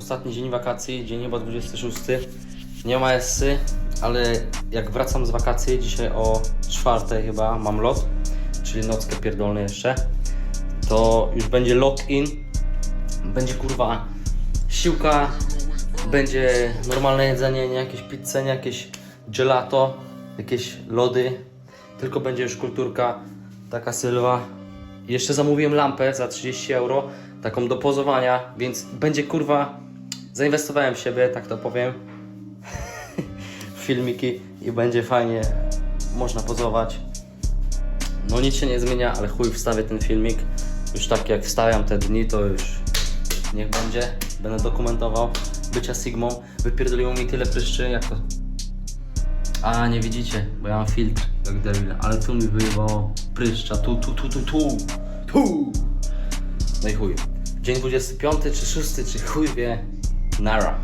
ostatni dzień wakacji, dzień chyba 26. Nie ma esy, ale jak wracam z wakacji, dzisiaj o czwartej chyba mam lot, czyli nockę pierdolny jeszcze, to już będzie lock-in, będzie kurwa siłka, będzie normalne jedzenie, nie jakieś pizze, nie jakieś gelato, jakieś lody, tylko będzie już kulturka, taka sylwa. Jeszcze zamówiłem lampę za 30 euro, taką do pozowania, więc będzie kurwa, zainwestowałem w siebie, tak to powiem, filmiki i będzie fajnie, można pozować. No nic się nie zmienia, ale chuj wstawię ten filmik. Już tak jak wstawiam te dni, to już niech będzie. Będę dokumentował bycia Sigmą. Wypierdoliło mi tyle pryszczy, jak to... A, nie widzicie, bo ja mam filtr jak debil, ale tu mi wyjebało pryszcza, tu, tu, tu, tu, tu, tu. No i chuj. Dzień 25 czy 6, czy chuj wie. Nara.